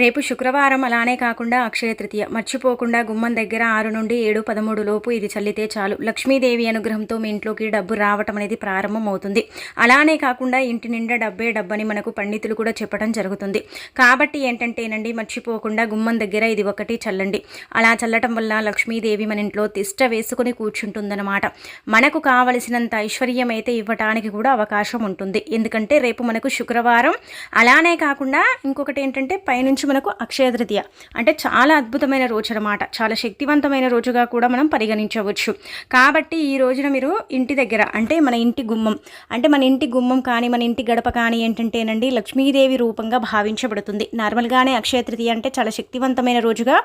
రేపు శుక్రవారం అలానే కాకుండా అక్షయ తృతీయ. మర్చిపోకుండా గుమ్మం దగ్గర ఆరు నుండి ఏడు పదమూడు లోపు ఇది చల్లితే చాలు. లక్ష్మీదేవి అనుగ్రహంతో మీ ఇంట్లోకి డబ్బు రావటం అనేది ప్రారంభం అవుతుంది అలానే కాకుండా ఇంటి నిండా డబ్బే డబ్బని మనకు పండితులు కూడా చెప్పడం జరుగుతుంది. కాబట్టి ఏంటంటేనండి మర్చిపోకుండా గుమ్మం దగ్గర ఇది ఒకటి చల్లండి. అలా చల్లటం వల్ల లక్ష్మీదేవి మన ఇంట్లో తిష్ట వేసుకుని కూర్చుంటుందన్నమాట. మనకు కావలసినంత ఐశ్వర్యం అయితే ఇవ్వటానికి కూడా అవకాశం ఉంటుంది. ఎందుకంటే రేపు మనకు శుక్రవారం. అలానే కాకుండా ఇంకొకటి ఏంటంటే పైనుంచి మనకు అక్షయ తృతీయ. అంటే చాలా అద్భుతమైన రోజు అనమాట చాలా శక్తివంతమైన రోజుగా కూడా మనం పరిగణించవచ్చు. కాబట్టి ఈ రోజున మీరు ఇంటి దగ్గర అంటే మన ఇంటి గుమ్మం అంటే మన ఇంటి గుమ్మం కానీ మన ఇంటి గడప కానీ ఏంటంటేనండి లక్ష్మీదేవి రూపంగా భావించబడుతుంది. నార్మల్గానే అక్షయ తృతీయ అంటే చాలా శక్తివంతమైన రోజుగా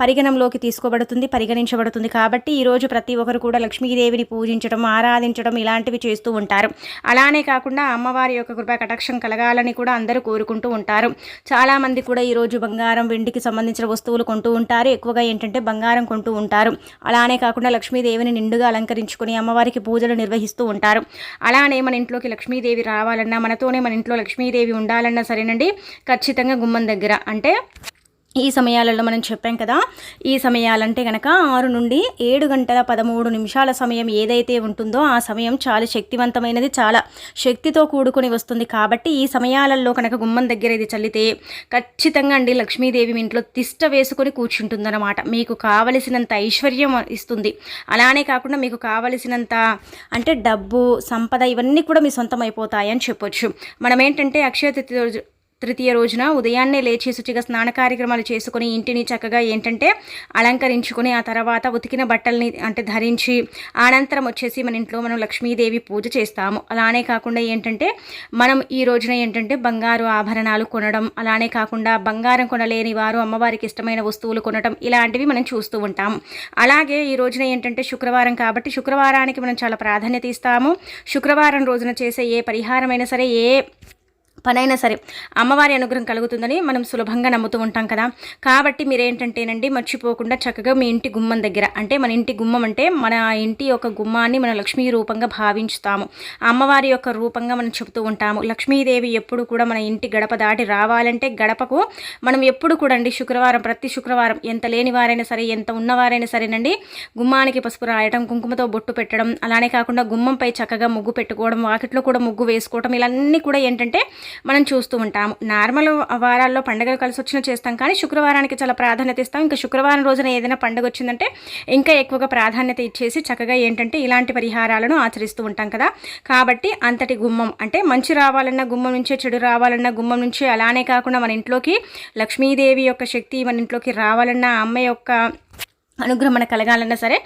పరిగణంలోకి తీసుకోబడుతుంది పరిగణించబడుతుంది. కాబట్టి ఈ రోజు ప్రతి ఒక్కరు కూడా లక్ష్మీదేవిని పూజించడం ఆరాధించడం ఇలాంటివి చేస్తూ ఉంటారు. అలానే కాకుండా అమ్మవారి యొక్క కృపా కటాక్షం కలగాలని కూడా అందరూ కోరుకుంటూ ఉంటారు. చాలామంది కూడా ఈరోజు రోజు బంగారం వెండికి సంబంధించిన వస్తువులు కొంటూ ఉంటారు. ఎక్కువగా ఏంటంటే బంగారం కొంటూ ఉంటారు. అలానే కాకుండా లక్ష్మీదేవిని నిండుగా అలంకరించుకొని అమ్మవారికి పూజలు నిర్వహిస్తూ ఉంటారు. అలానే మన ఇంట్లోకి లక్ష్మీదేవి రావాలన్నా మనతోనే మన ఇంట్లో లక్ష్మీదేవి ఉండాలన్నా సరేనండి. ఖచ్చితంగా గుమ్మం దగ్గర. అంటే ఈ సమయాలలో మనం చెప్పాం కదా ఈ సమయాలంటే కనుక ఆరు నుండి ఏడు గంటల పదమూడు నిమిషాల సమయం ఏదైతే ఉంటుందో ఆ సమయం చాలా శక్తివంతమైనది చాలా శక్తితో కూడుకొని వస్తుంది. కాబట్టి ఈ సమయాలలో కనుక గుమ్మం దగ్గర ఇది చల్లితే ఖచ్చితంగా అండి లక్ష్మీదేవి మీ ఇంట్లో తిష్ట వేసుకొని కూర్చుంటుందన్నమాట. మీకు కావలసినంత ఐశ్వర్యం ఇస్తుంది. అలానే కాకుండా మీకు కావలసినంత అంటే డబ్బు సంపద ఇవన్నీ కూడా మీ సొంతం అయిపోతాయని చెప్పొచ్చు. మనం ఏంటంటే అక్షయ తృతీయ తృతీయ రోజున ఉదయాన్నే లేచి శుచిగా స్నాన కార్యక్రమాలు చేసుకుని ఇంటిని చక్కగా ఏంటంటే అలంకరించుకొని ఆ తర్వాత ఉతికిన బట్టల్ని అంటే ధరించి అనంతరం వచ్చేసి మన ఇంట్లో మనం లక్ష్మీదేవి పూజ చేస్తాము. అలానే కాకుండా ఏంటంటే మనం ఈ రోజున ఏంటంటే బంగారు ఆభరణాలు కొనడం అలానే కాకుండా బంగారం కొనలేని వారు అమ్మవారికి ఇష్టమైన వస్తువులు కొనడం ఇలాంటివి మనం చూస్తూ ఉంటాం. అలాగే ఈ రోజున ఏంటంటే శుక్రవారం కాబట్టి శుక్రవారానికి మనం చాలా ప్రాధాన్యత ఇస్తాము. శుక్రవారం రోజున చేసే ఏ పరిహారమైనా సరే ఏ పనైనా సరే అమ్మవారి అనుగ్రహం కలుగుతుందని మనం సులభంగా నమ్ముతూ ఉంటాం కదా. కాబట్టి మీరేంటంటేనండి మర్చిపోకుండా చక్కగా మీ ఇంటి గుమ్మం దగ్గర అంటే మన ఇంటి గుమ్మం అంటే మన ఇంటి యొక్క గుమ్మాన్ని మన లక్ష్మీ రూపంగా భావించుతాము. అమ్మవారి యొక్క రూపంగా మనం చెబుతూ ఉంటాము. లక్ష్మీదేవి ఎప్పుడు కూడా మన ఇంటి గడప దాటి రావాలంటే గడపకు మనం ఎప్పుడు కూడా అండి శుక్రవారం ప్రతి శుక్రవారం ఎంత లేని వారైనా సరే ఎంత ఉన్నవారైనా సరేనండి గుమ్మానికి పసుపు రాయటం కుంకుమతో బొట్టు పెట్టడం అలానే కాకుండా గుమ్మంపై చక్కగా ముగ్గు పెట్టుకోవడం వాకిట్లో కూడా ముగ్గు వేసుకోవడం ఇలాన్నీ కూడా ఏంటంటే మనం చూస్తూ ఉంటాము. నార్మల్ వారాల్లో పండుగలు కలిసి వచ్చినా చేస్తాం కానీ శుక్రవారానికి చాలా ప్రాధాన్యత ఇస్తాం. ఇంకా శుక్రవారం రోజున ఏదైనా పండుగ వచ్చిందంటే ఇంకా ఎక్కువగా ప్రాధాన్యత ఇచ్చేసి చక్కగా ఏంటంటే ఇలాంటి పరిహారాలను ఆచరిస్తూ ఉంటాం కదా. కాబట్టి అంతటి గుమ్మం అంటే మంచి రావాలన్నా గుమ్మం నుంచే చెడు రావాలన్నా గుమ్మం నుంచే అలానే కాకుండా మన ఇంట్లోకి లక్ష్మీదేవి యొక్క శక్తి మన ఇంట్లోకి రావాలన్నా అమ్మ యొక్క అనుగ్రహం మనకు కలగాలన్నా సరే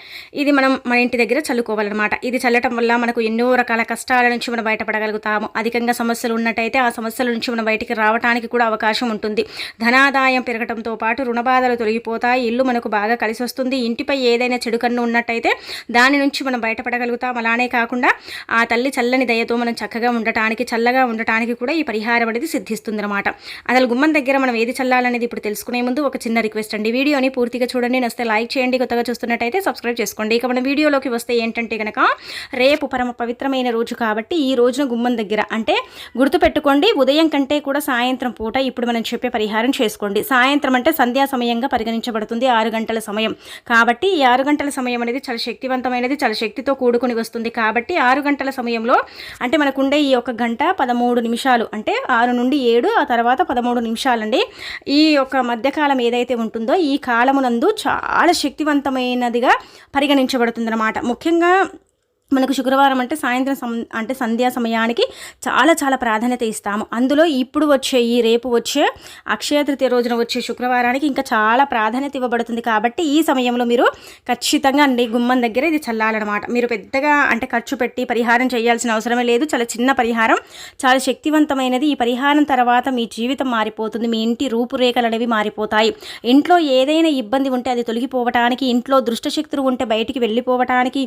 ఇది మనం మన ఇంటి దగ్గర చల్లుకోవాలన్నమాట. ఇది చల్లటం వల్ల మనకు ఎన్నో రకాల కష్టాల నుంచి మనం బయటపడగలుగుతాము. అధికంగా సమస్యలు ఉన్నట్టయితే ఆ సమస్యల నుంచి మనం బయటికి రావడానికి కూడా అవకాశం ఉంటుంది. ధనాదాయం పెరగడంతో పాటు రుణబాధలు తొలగిపోతాయి. ఇల్లు మనకు బాగా కలిసి వస్తుంది. ఇంటిపై ఏదైనా చెడు కన్ను ఉన్నట్టయితే దాని నుంచి మనం బయటపడగలుగుతాం. అలానే కాకుండా ఆ తల్లి చల్లని దయతో మనం చక్కగా ఉండటానికి చల్లగా ఉండటానికి కూడా ఈ పరిహారం అనేది సిద్ధిస్తుంది అనమాట అసలు గుమ్మం దగ్గర మనం ఏది చల్లాలనేది ఇప్పుడు తెలుసుకునే ముందు ఒక చిన్న రిక్వెస్ట్ అండి. వీడియోని పూర్తిగా చూడండి. నస్తే లైక్ చేయండి. చేయండి. కొత్తగా చూస్తున్నట్టయితే సబ్స్క్రైబ్ చేసుకోండి. ఇక మన వీడియోలోకి వస్తే ఏంటంటే కనుక రేపు పరమ పవిత్రమైన రోజు కాబట్టి ఈ రోజున గుమ్మం దగ్గర అంటే గుర్తుపెట్టుకోండి ఉదయం కంటే కూడా సాయంత్రం పూట ఇప్పుడు మనం చెప్పే పరిహారం చేసుకోండి. సాయంత్రం అంటే సంధ్యా సమయంగా పరిగణించబడుతుంది ఆరు గంటల సమయం. కాబట్టి ఈ ఆరు గంటల సమయం అనేది చాలా శక్తివంతమైనది చాలా శక్తితో కూడుకుని వస్తుంది. కాబట్టి ఆరు గంటల సమయంలో అంటే మనకుండే ఈ ఒక గంట పదమూడు నిమిషాలు అంటే ఆరు నుండి ఏడు ఆ తర్వాత పదమూడు నిమిషాలండి. ఈ యొక్క మధ్యకాలం ఏదైతే ఉంటుందో ఈ కాలమునందు చాలా శక్తివంతమైనదిగా పరిగణించబడుతుందన్నమాట. ముఖ్యంగా మనకు శుక్రవారం అంటే సాయంత్రం సం అంటే సంధ్యా సమయానికి చాలా చాలా ప్రాధాన్యత ఇస్తాము. అందులో ఇప్పుడు వచ్చే ఈ రేపు వచ్చే అక్షయ తృతీయ రోజున వచ్చే శుక్రవారానికి ఇంకా చాలా ప్రాధాన్యత ఇవ్వబడుతుంది కాబట్టి ఈ సమయంలో మీరు ఖచ్చితంగా అండి గుమ్మం దగ్గర ఇది చల్లాలన్నమాట. మీరు పెద్దగా అంటే ఖర్చు పెట్టి పరిహారం చేయాల్సిన అవసరమే లేదు. చాలా చిన్న పరిహారం చాలా శక్తివంతమైనది. ఈ పరిహారం తర్వాత మీ జీవితం మారిపోతుంది. మీ ఇంటి రూపురేఖలు అనేవి మారిపోతాయి. ఇంట్లో ఏదైనా ఇబ్బంది ఉంటే అది తొలగిపోవటానికి ఇంట్లో దుష్టశక్తులు ఉంటే బయటికి వెళ్ళిపోవటానికి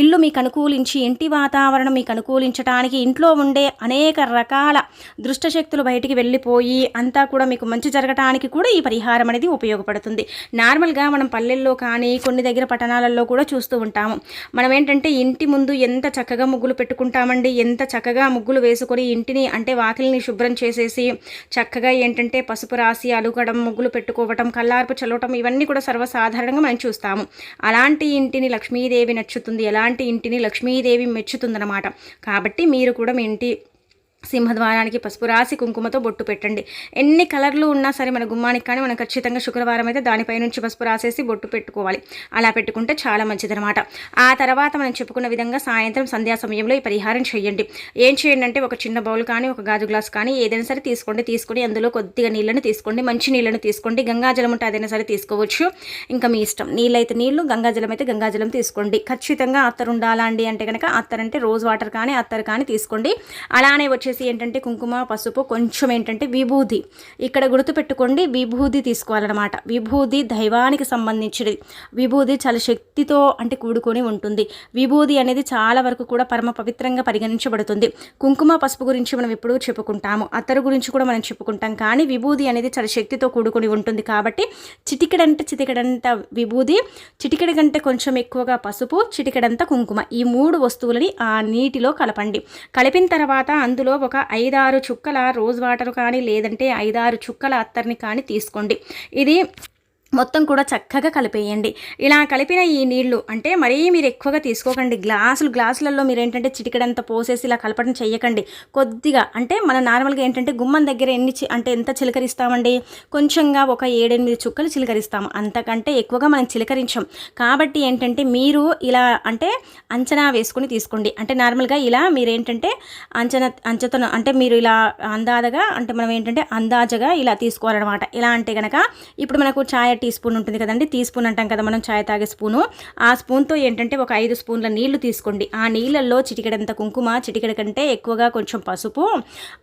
ఇల్లు మీకు అనుకూల అనుకూలించి ఇంటి వాతావరణం మీకు అనుకూలించడానికి ఇంట్లో ఉండే అనేక రకాల దుష్టశక్తులు బయటికి వెళ్ళిపోయి అంతా కూడా మీకు మంచి జరగటానికి కూడా ఈ పరిహారం అనేది ఉపయోగపడుతుంది. నార్మల్గా మనం పల్లెల్లో కానీ కొన్ని దగ్గర పట్టణాలలో కూడా చూస్తూ ఉంటాము. మనం ఏంటంటే ఇంటి ముందు ఎంత చక్కగా ముగ్గులు పెట్టుకుంటామండి ఎంత చక్కగా ముగ్గులు వేసుకొని ఇంటిని అంటే వాకిలిని శుభ్రం చేసేసి చక్కగా ఏంటంటే పసుపు రాసి అలుగడం ముగ్గులు పెట్టుకోవటం కల్లార్పు చల్లవటం ఇవన్నీ కూడా సర్వసాధారణంగా మనం చూస్తాము. అలాంటి ఇంటిని లక్ష్మీదేవి నచ్చుతుంది ఎలాంటి ఇంటిని లక్ష్మీదేవి మెచ్చుతుందన్నమాట. కాబట్టి మీరు కూడా మీ ఇంటి సింహద్వారానికి పసుపు రాసి కుంకుమతో బొట్టు పెట్టండి. ఎన్ని కలర్లు ఉన్నా సరే మన గుమ్మానికి కానీ మనం ఖచ్చితంగా శుక్రవారం అయితే దానిపై నుంచి పసుపు రాసేసి బొట్టు పెట్టుకోవాలి. అలా పెట్టుకుంటే చాలా మంచిదనమాట ఆ తర్వాత మనం చెప్పుకున్న విధంగా సాయంత్రం సంధ్యా సమయంలో ఈ పరిహారం చేయండి. ఏం చేయండి అంటే ఒక చిన్న బౌల్ కానీ ఒక గాజు గ్లాస్ కానీ ఏదైనా సరే తీసుకోండి. తీసుకొని అందులో కొద్దిగా నీళ్ళని తీసుకోండి. మంచి నీళ్ళని తీసుకోండి. గంగాజలం ఉంటే అదైనా సరే తీసుకోవచ్చు. ఇంకా మీ ఇష్టం. నీళ్ళైతే నీళ్ళు గంగాజలం అయితే గంగాజలం తీసుకోండి. ఖచ్చితంగా అత్తరు ఉండాలా అండి అంటే కనుక అత్తర్ అంటే రోజ్ వాటర్ కానీ అత్తర్ కానీ తీసుకోండి. అలానే వచ్చి వచ్చేసి ఏంటంటే కుంకుమ పసుపు కొంచెం ఏంటంటే విభూది ఇక్కడ గుర్తుపెట్టుకోండి విభూది తీసుకోవాలన్నమాట. విభూది దైవానికి సంబంధించినది. విభూది చాలా శక్తితో అంటే కూడుకొని ఉంటుంది. విభూది అనేది చాలా వరకు కూడా పరమ పవిత్రంగా పరిగణించబడుతుంది. కుంకుమ పసుపు గురించి మనం ఎప్పుడూ చెప్పుకుంటాము. అత్తరు గురించి కూడా మనం చెప్పుకుంటాం. కానీ విభూది అనేది చాలా శక్తితో కూడుకొని ఉంటుంది కాబట్టి చిటికెడంటే చిటికెడంత విభూది చిటికెడ కంటే కొంచెం ఎక్కువగా పసుపు చిటికెడంత కుంకుమ. ఈ మూడు వస్తువులని ఆ నీటిలో కలపండి. కలిపిన తర్వాత అందులో ఒక ఐదారు చుక్కల రోజ్ వాటర్ కానీ లేదంటే ఐదారు చుక్కల అత్తర్ని కానీ తీసుకోండి. ఇది మొత్తం కూడా చక్కగా కలిపేయండి. ఇలా కలిపిన ఈ నీళ్ళు అంటే మరీ మీరు ఎక్కువగా తీసుకోకండి. గ్లాసులు గ్లాసులలో మీరు ఏంటంటే చిటికడంత పోసేసి ఇలా కలపడం చెయ్యకండి. కొద్దిగా అంటే మన నార్మల్గా ఏంటంటే గుమ్మం దగ్గర ఎన్ని అంటే ఎంత చిలకరిస్తామండి? కొంచెంగా ఒక ఏడెనిమిది చుక్కలు చిలకరిస్తాము అంతకంటే ఎక్కువగా మనం చిలకరించాం. కాబట్టి ఏంటంటే మీరు ఇలా అంటే అంచనా వేసుకుని తీసుకోండి. అంటే నార్మల్గా ఇలా మీరు ఏంటంటే అంచనా అంచతను అంటే మీరు ఇలా అందాదగా అంటే మనం ఏంటంటే అందాజగా ఇలా తీసుకోవాలన్నమాట. ఇలా అంటే కనుక ఇప్పుడు మనకు ఛాయ్ టీ స్పూన్ ఉంటుంది కదండి టీ స్పూన్ అంటాం కదా మనం చాయ్ తాగే స్పూను. ఆ స్పూన్తో ఏంటంటే ఒక ఐదు స్పూన్ల నీళ్ళు తీసుకోండి. ఆ నీళ్ళల్లో చిటికెడంత కుంకుమ చిటికెడ కంటే ఎక్కువగా కొంచెం పసుపు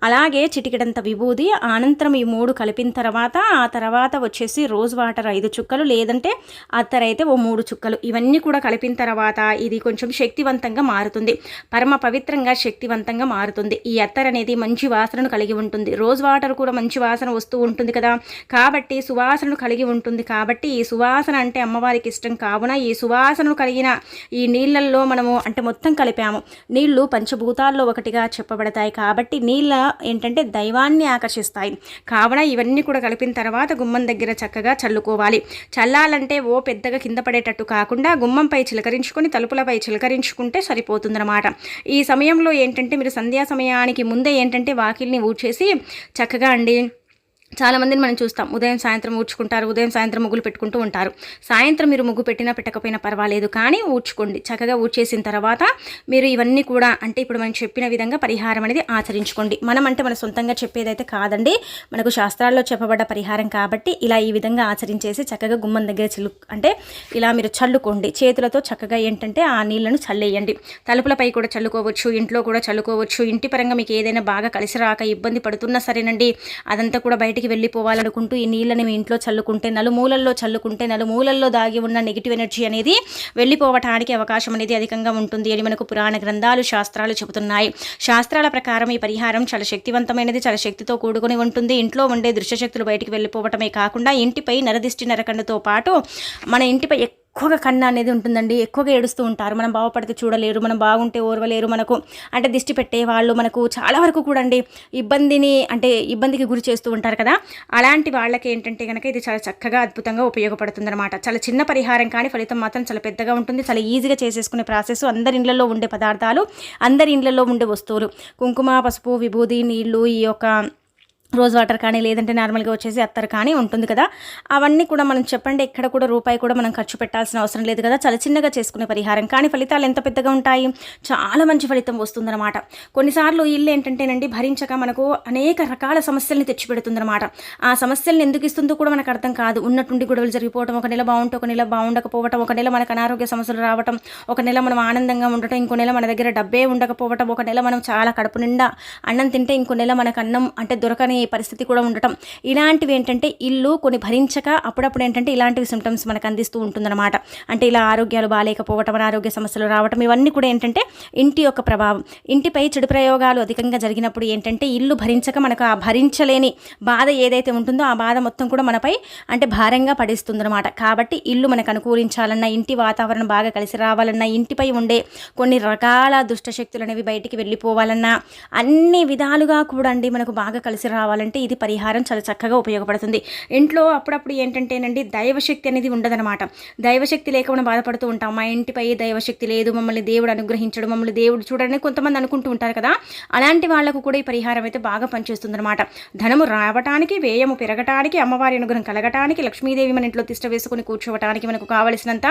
అలాగే చిటికెడంత విభూది అనంతరం ఈ మూడు కలిపిన తర్వాత ఆ తర్వాత వచ్చేసి రోజ్ వాటర్ ఐదు చుక్కలు లేదంటే అత్తరైతే ఓ మూడు చుక్కలు. ఇవన్నీ కూడా కలిపిన తర్వాత ఇది కొంచెం శక్తివంతంగా మారుతుంది. పరమ పవిత్రంగా శక్తివంతంగా మారుతుంది. ఈ అత్తర్ అనేది మంచి వాసనను కలిగి ఉంటుంది. రోజ్ వాటర్ కూడా మంచి వాసన వస్తూ ఉంటుంది కదా. కాబట్టి సువాసనను కలిగి ఉంటుంది కాబట్టి ఈ సువాసన అంటే అమ్మవారికి ఇష్టం కావున ఈ సువాసనను కలిగిన ఈ నీళ్ళల్లో మనము అంటే మొత్తం కలిపాము. నీళ్ళు పంచభూతాల్లో ఒకటిగా చెప్పబడతాయి. కాబట్టి నీళ్ళ ఏంటంటే దైవాన్ని ఆకర్షిస్తాయి. కావున ఇవన్నీ కూడా కలిపిన తర్వాత గుమ్మం దగ్గర చక్కగా చల్లుకోవాలి. చల్లాలంటే ఓ పెద్దగా కింద పడేటట్టు కాకుండా గుమ్మంపై చిలకరించుకొని తలుపులపై చిలకరించుకుంటే సరిపోతుందన్నమాట. ఈ సమయంలో ఏంటంటే మీరు సంధ్యా సమయానికి ముందే ఏంటంటే వాకిల్ని ఊడ్చేసి చక్కగా అండి చాలామందిని మనం చూస్తాం. ఉదయం సాయంత్రం ఊడ్చుకుంటారు ఉదయం సాయంత్రం ముగ్గులు పెట్టుకుంటూ ఉంటారు. సాయంత్రం మీరు ముగ్గు పెట్టినా పెట్టకపోయినా పర్వాలేదు కానీ ఊడ్చుకోండి. చక్కగా ఊడ్చేసిన తర్వాత మీరు ఇవన్నీ కూడా అంటే ఇప్పుడు మనం చెప్పిన విధంగా పరిహారం అనేది ఆచరించుకోండి. మనం అంటే మన సొంతంగా చెప్పేదైతే కాదండి. మనకు శాస్త్రాల్లో చెప్పబడ్డ పరిహారం కాబట్టి ఇలా ఈ విధంగా ఆచరించేసి చక్కగా గుమ్మం దగ్గర చిల్లు అంటే ఇలా మీరు చల్లుకోండి. చేతులతో చక్కగా ఏంటంటే ఆ నీళ్ళను చల్లేయండి. తలుపులపై కూడా చల్లుకోవచ్చు ఇంట్లో కూడా చల్లుకోవచ్చు. ఇంటి పరంగా మీకు ఏదైనా బాగా కలిసి రాక ఇబ్బంది పడుతున్నా సరేనండి. అదంతా కూడా బయట బయటికి వెళ్ళిపోవాలనుకుంటూ ఈ నీళ్ళని మీ ఇంట్లో చల్లుకుంటే నలుమూలల్లో చల్లుకుంటే నలుమూలల్లో దాగి ఉన్న నెగిటివ్ ఎనర్జీ అనేది వెళ్ళిపోవటానికి అవకాశం అనేది అధికంగా ఉంటుంది అని మనకు పురాణ గ్రంథాలు శాస్త్రాలు చెబుతున్నాయి. శాస్త్రాల ప్రకారం ఈ పరిహారం చాలా శక్తివంతమైనది చాలా శక్తితో కూడుకొని ఉంటుంది. ఇంట్లో ఉండే దృశ్యశక్తులు బయటికి వెళ్ళిపోవటమే కాకుండా ఇంటిపై నరదిష్టి నరకండుతో పాటు మన ఇంటిపై ఎక్కువగా కన్ను అనేది ఉంటుందండి. ఎక్కువగా ఏడుస్తూ ఉంటారు. మనం బాగుపడితే చూడలేరు. మనం బాగుంటే ఓర్వలేరు. మనకు అంటే దిష్టి పెట్టే వాళ్ళు మనకు చాలా వరకు కూడా అండి ఇబ్బందిని అంటే ఇబ్బందికి గురి చేస్తూ ఉంటారు కదా. అలాంటి వాళ్ళకి ఏంటంటే కనుక ఇది చాలా చక్కగా అద్భుతంగా ఉపయోగపడుతుంది అనమాట చాలా చిన్న పరిహారం కానీ ఫలితం మాత్రం చాలా పెద్దగా ఉంటుంది. చాలా ఈజీగా చేసేసుకునే ప్రాసెస్ అందరి ఇండ్లలో ఉండే పదార్థాలు అందరి ఇండ్లలో ఉండే వస్తువులు. కుంకుమ పసుపు విభూది నీళ్ళు ఈ యొక్క రోజ్ వాటర్ కానీ లేదంటే నార్మల్గా వచ్చేసి అత్తర్ కానీ ఉంటుంది కదా. అవన్నీ కూడా మనం చెప్పండి ఎక్కడ కూడా రూపాయి కూడా మనం ఖర్చు పెట్టాల్సిన అవసరం లేదు కదా. చాలా చిన్నగా చేసుకునే పరిహారం. కానీ ఫలితాలు ఎంత పెద్దగా ఉంటాయి? చాలా మంచి ఫలితం వస్తుందన్నమాట. కొన్నిసార్లు ఇల్లు ఏంటంటేనండి భరించక మనకు అనేక రకాల సమస్యల్ని తెచ్చిపెడుతుందన్నమాట. ఆ సమస్యలను ఎందుకు ఇస్తుందో కూడా మనకు అర్థం కాదు. ఉన్నట్టుండి గొడవలు జరిగిపోవటం ఒక నెల బాగుంటే ఒక నెల బాగుండకపోవటం ఒక నెల మనకు అనారోగ్య సమస్యలు రావటం ఒక నెల మనం ఆనందంగా ఉండటం ఇంకో నెల మన దగ్గర డబ్బే ఉండకపోవటం ఒక నెల మనం చాలా కడుపు నిండా అన్నం తింటే ఇంకో నెల మనకు అన్నం అంటే దొరకని అనే పరిస్థితి కూడా ఉండటం. ఇలాంటివి ఏంటంటే ఇల్లు కొన్ని భరించక అప్పుడప్పుడు ఏంటంటే ఇలాంటివి సిమ్టమ్స్ మనకు అందిస్తూ ఉంటుందన్నమాట. అంటే ఇలా ఆరోగ్యాలు బాగాలేకపోవటం అనారోగ్య సమస్యలు రావటం ఇవన్నీ కూడా ఏంటంటే ఇంటి యొక్క ప్రభావం. ఇంటిపై చెడు ప్రయోగాలు అధికంగా జరిగినప్పుడు ఏంటంటే ఇల్లు భరించక మనకు ఆ భరించలేని బాధ ఏదైతే ఉంటుందో ఆ బాధ మొత్తం కూడా మనపై అంటే భారంగా పడిస్తుందన్నమాట. కాబట్టి ఇల్లు మనకు అనుకూలించాలన్నా ఇంటి వాతావరణం బాగా కలిసి రావాలన్నా ఇంటిపై ఉండే కొన్ని రకాల దుష్టశక్తులు అనేవి బయటికి వెళ్ళిపోవాలన్నా అన్ని విధాలుగా కూడా అండి మనకు బాగా కలిసి రావాలి కావాలంటే ఇది పరిహారం చాలా చక్కగా ఉపయోగపడుతుంది. ఇంట్లో అప్పుడప్పుడు ఏంటంటేనండి దైవశక్తి అనేది ఉండదనమాట దైవశక్తి లేక మనం బాధపడుతూ ఉంటాం. మా ఇంటిపై దైవశక్తి లేదు మమ్మల్ని దేవుడు అనుగ్రహించడం మమ్మల్ని దేవుడు చూడని కొంతమంది అనుకుంటూ ఉంటారు కదా. అలాంటి వాళ్ళకు కూడా ఈ పరిహారం అయితే బాగా పనిచేస్తుందనమాట ధనము రావటానికి వ్యయము పెరగటానికి అమ్మవారి అనుగ్రహం కలగటానికి లక్ష్మీదేవి మన ఇంట్లో తిష్ట వేసుకుని కూర్చోవటానికి మనకు కావలసినంత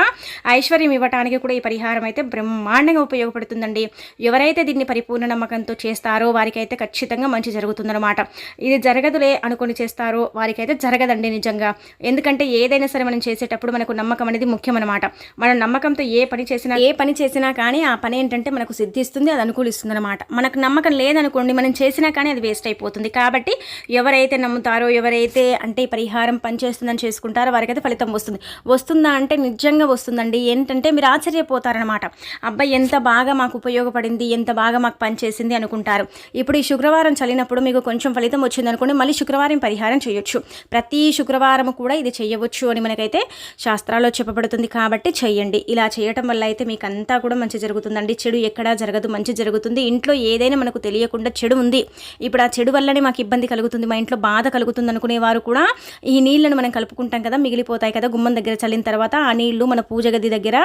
ఐశ్వర్యం ఇవ్వటానికి కూడా ఈ పరిహారం అయితే బ్రహ్మాండంగా ఉపయోగపడుతుందండి. ఎవరైతే దీన్ని పరిపూర్ణ నమ్మకంతో చేస్తారో వారికైతే ఖచ్చితంగా మంచి జరుగుతుందన్నమాట. ఇది జరగదులే అనుకుని చేస్తారో వారికైతే జరగదండి నిజంగా. ఎందుకంటే ఏదైనా సరే మనం చేసేటప్పుడు మనకు నమ్మకం అనేది ముఖ్యం అనమాట మనం నమ్మకంతో ఏ పని చేసినా ఏ పని చేసినా కానీ ఆ పని ఏంటంటే మనకు సిద్ధిస్తుంది అది అనుకూలిస్తుంది అనమాట మనకు నమ్మకం లేదనుకోండి మనం చేసినా కానీ అది వేస్ట్ అయిపోతుంది. కాబట్టి ఎవరైతే నమ్ముతారో ఎవరైతే అంటే పరిహారం పనిచేస్తుందని చేసుకుంటారో వారికైతే ఫలితం వస్తుంది. వస్తుందా అంటే నిజంగా వస్తుందండి. ఏంటంటే మీరు ఆశ్చర్యపోతారనమాట అబ్బాయి ఎంత బాగా మాకు ఉపయోగపడింది ఎంత బాగా మాకు పనిచేసింది అనుకుంటారు. ఇప్పుడు ఈ శుక్రవారం చల్లినప్పుడు మీకు కొంచెం ఫలితం వచ్చింది అనుకోండి మళ్ళీ శుక్రవారం పరిహారం చేయొచ్చు. ప్రతి శుక్రవారం కూడా ఇది చేయవచ్చు అని మనకైతే శాస్త్రాల్లో చెప్పబడుతుంది కాబట్టి చేయండి. ఇలా చేయటం వల్ల అయితే మీకు అంతా కూడా మంచి జరుగుతుందండి. చెడు ఎక్కడా జరగదు మంచి జరుగుతుంది. ఇంట్లో ఏదైనా మనకు తెలియకుండా చెడు ఉంది. ఇప్పుడు ఆ చెడు వల్లనే మాకు ఇబ్బంది కలుగుతుంది. మా ఇంట్లో బాధ కలుగుతుంది అనుకునే వారు కూడా ఈ నీళ్ళను మనం కలుపుకుంటాం కదా మిగిలిపోతాయి కదా గుమ్మం దగ్గర చల్లిన తర్వాత ఆ నీళ్ళు మన పూజ గది దగ్గర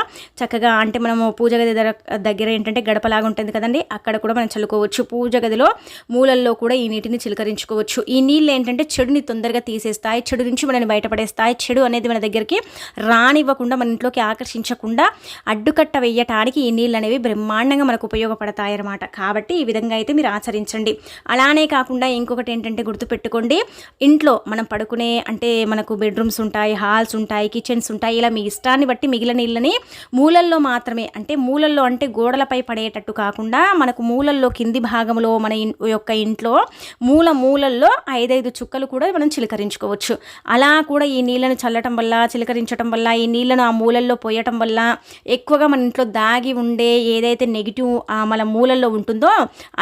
చక్కగా అంటే మనము పూజ గది దగ్గర ఏంటంటే గడపలాగా ఉంటుంది కదండి అక్కడ కూడా మనం చల్లుకోవచ్చు. పూజ గదిలో మూలల్లో కూడా ఈ నీటిని చిలకరించుకోవచ్చు. ఈ నీళ్ళు ఏంటంటే చెడుని తొందరగా తీసేస్తాయి చెడు నుంచి మనల్ని బయటపడేస్తాయి. చెడు అనేది మన దగ్గరికి రానివ్వకుండా మన ఇంట్లోకి ఆకర్షించకుండా అడ్డుకట్ట వేయటానికి ఈ నీళ్ళు అనేవి బ్రహ్మాండంగా మనకు ఉపయోగపడతాయి అన్నమాట. కాబట్టి ఈ విధంగా అయితే మీరు ఆచరించండి. అలానే కాకుండా ఇంకొకటి ఏంటంటే గుర్తుపెట్టుకోండి. ఇంట్లో మనం పడుకునే అంటే మనకు బెడ్రూమ్స్ ఉంటాయి హాల్స్ ఉంటాయి కిచెన్స్ ఉంటాయి. ఇలా మీ ఇష్టాన్ని బట్టి మిగిలిన నీళ్ళని మూలల్లో మాత్రమే అంటే మూలల్లో అంటే గోడలపై పడేటట్టు కాకుండా మనకు మూలల్లో కింది భాగంలో మన యొక్క ఇంట్లో మూల మూలల్లో ఐదైదు చుక్కలు కూడా మనం చిలకరించుకోవచ్చు. అలా కూడా ఈ నీళ్ళను చల్లటం వల్ల చిలకరించటం వల్ల ఈ నీళ్ళను ఆ మూలల్లో పోయటం వల్ల ఎక్కువగా మన ఇంట్లో దాగి ఉండే ఏదైతే నెగిటివ్ మన మూలల్లో ఉంటుందో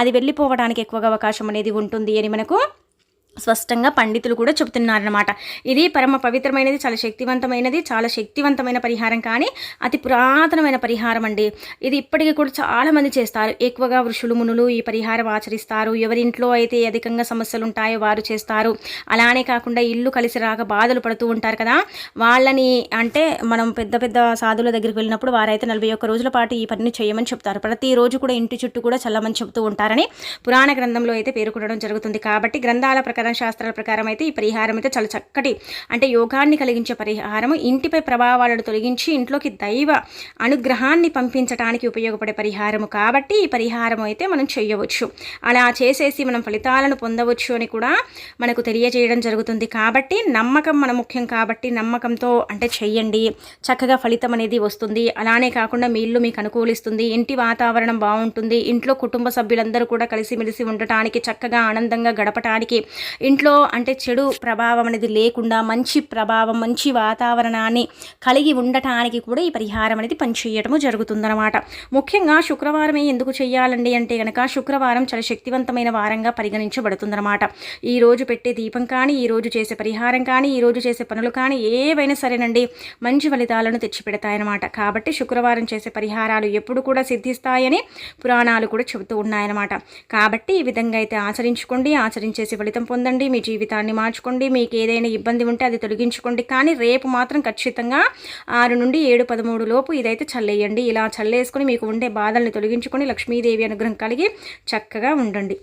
అది వెళ్ళిపోవడానికి ఎక్కువగా అవకాశం అనేది ఉంటుంది అని మనకు స్పష్టంగా పండితులు కూడా చెబుతున్నారనమాట ఇది పరమ పవిత్రమైనది చాలా శక్తివంతమైనది చాలా శక్తివంతమైన పరిహారం కానీ అతి పురాతనమైన పరిహారం అండి. ఇది ఇప్పటికీ కూడా చాలామంది చేస్తారు. ఎక్కువగా ఋషులు మునులు ఈ పరిహారం ఆచరిస్తారు. ఎవరింట్లో అయితే అధికంగా సమస్యలు ఉంటాయో వారు చేస్తారు. అలానే కాకుండా ఇల్లు కలిసి రాక బాధలు పడుతూ ఉంటారు కదా. వాళ్ళని అంటే మనం పెద్ద పెద్ద సాధువుల దగ్గరికి వెళ్ళినప్పుడు వారైతే నలభై ఒక్క రోజుల పాటు ఈ పనిని చేయమని చెప్తారు. ప్రతిరోజు కూడా ఇంటి చుట్టూ కూడా చల్లమని చెబుతూ ఉంటారని పురాణ గ్రంథంలో అయితే పేర్కొనడం జరుగుతుంది. కాబట్టి గ్రంథాల ప్రకారం ప్రకారం శాస్త్రాల ప్రకారం అయితే ఈ పరిహారం అయితే చాలా చక్కటి అంటే యోగాన్ని కలిగించే పరిహారం ఇంటిపై ప్రభావాలను తొలగించి ఇంట్లోకి దైవ అనుగ్రహాన్ని పంపించడానికి ఉపయోగపడే పరిహారము కాబట్టి ఈ పరిహారం అయితే మనం చేయవచ్చు. అలా చేసేసి మనం ఫలితాలను పొందవచ్చు అని కూడా మనకు తెలియజేయడం జరుగుతుంది కాబట్టి నమ్మకం మన ముఖ్యం కాబట్టి నమ్మకంతో అంటే చెయ్యండి. చక్కగా ఫలితం అనేది వస్తుంది. అలానే కాకుండా మీ ఇల్లు మీకు అనుకూలిస్తుంది. ఇంటి వాతావరణం బాగుంటుంది. ఇంట్లో కుటుంబ సభ్యులందరూ కూడా కలిసిమెలిసి ఉండటానికి చక్కగా ఆనందంగా గడపటానికి ఇంట్లో అంటే చెడు ప్రభావం అనేది లేకుండా మంచి ప్రభావం మంచి వాతావరణాన్ని కలిగి ఉండటానికి కూడా ఈ పరిహారం అనేది పనిచేయటము జరుగుతుందన్నమాట. ముఖ్యంగా శుక్రవారమే ఎందుకు చేయాలండి అంటే కనుక శుక్రవారం చాలా శక్తివంతమైన వారంగా పరిగణించబడుతుందన్నమాట. ఈ రోజు పెట్టే దీపం కానీ ఈ రోజు చేసే పరిహారం కానీ ఈ రోజు చేసే పనులు కానీ ఏవైనా సరేనండి మంచి ఫలితాలను తెచ్చిపెడతాయన్నమాట. కాబట్టి శుక్రవారం చేసే పరిహారాలు ఎప్పుడు కూడా సిద్ధిస్తాయని పురాణాలు కూడా చెబుతూ ఉన్నాయన్నమాట. కాబట్టి ఈ విధంగా అయితే ఆచరించుకోండి ఆచరించేసి ఫలితం పొందండి మీ జీవితాన్ని మార్చుకోండి మీకు ఏదైనా ఇబ్బంది ఉంటే అది తొలగించుకోండి. కానీ రేపు మాత్రం ఖచ్చితంగా ఆరు నుండి ఏడు పదమూడు లోపు ఇదైతే చల్లేయండి. ఇలా చల్లేసుకొని మీకు ఉండే బాధల్ని తొలగించుకొని లక్ష్మీదేవి అనుగ్రహం కలిగి చక్కగా ఉండండి.